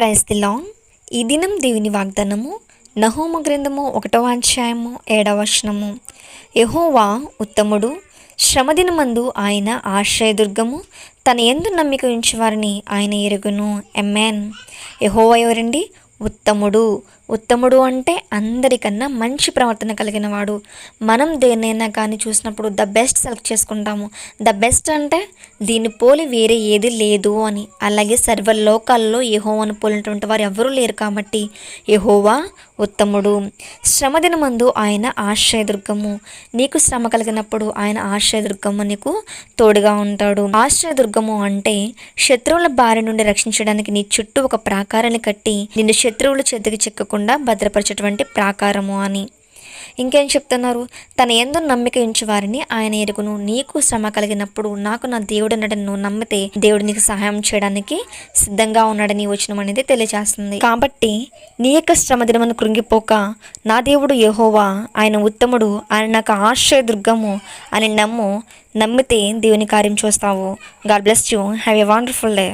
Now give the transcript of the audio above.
Praise the long ఈ దినం దేవుని వాగ్దానము నహోమ గ్రంథము ఒకటవ అధ్యాయము ఏడవ వచనము. యహోవా ఉత్తముడు శ్రమదినమందు ఆయన ఆశ్రయదుర్గము తన ఎందు నమ్మిక ఉంచేవారిని ఆయన ఎరుగును. ఎమ్మెన్ యహోవా ఎవరండి? ఉత్తముడు. ఉత్తముడు అంటే అందరికన్నా మంచి ప్రవర్తన కలిగిన వాడు మనం దేన్నైనా కానీ చూసినప్పుడు ద బెస్ట్ సెలెక్ట్ చేసుకుంటాము. ద బెస్ట్ అంటే దీన్ని పోలి వేరే ఏది లేదు అని. అలాగే సర్వ లోకాల్లో యహోవాను పోలినటువంటి వారు ఎవరూ లేరు కాబట్టి యహోవా ఉత్తముడు. శ్రమదినమందు ఆయన ఆశ్రయదుర్గము. నీకు శ్రమ కలిగినప్పుడు ఆయన ఆశ్రయదుర్గము నీకు తోడుగా ఉంటాడు. ఆశ్రయదుర్గము అంటే శత్రువుల బారి నుండి రక్షించడానికి నీ చుట్టూ ఒక ప్రాకారాన్ని కట్టి నిన్ను శత్రువులు చేతికి చిక్కకుండా భద్రపరిచేటువంటి ప్రాకారము అని. ఇంకేం చెప్తున్నారు? తన ఎందు నమ్మిక వారిని ఆయన ఎరుగును. నీకు శ్రమ కలిగినప్పుడు నాకు నా దేవుడు ఉన్నాడని నువ్వు నమ్మితే దేవుడు నీకు సహాయం చేయడానికి సిద్ధంగా ఉన్నాడని వచనం అనేది తెలియజేస్తుంది. కాబట్టి నీ యొక్క శ్రమ దినమును కృంగిపోక నా దేవుడు యహోవా ఆయన ఉత్తముడు ఆయన నాకు ఆశ్రయ దుర్గము అని నమ్ము నమ్మితే దేవుని కార్యం చూస్తావు. God bless you. Have a wonderful day.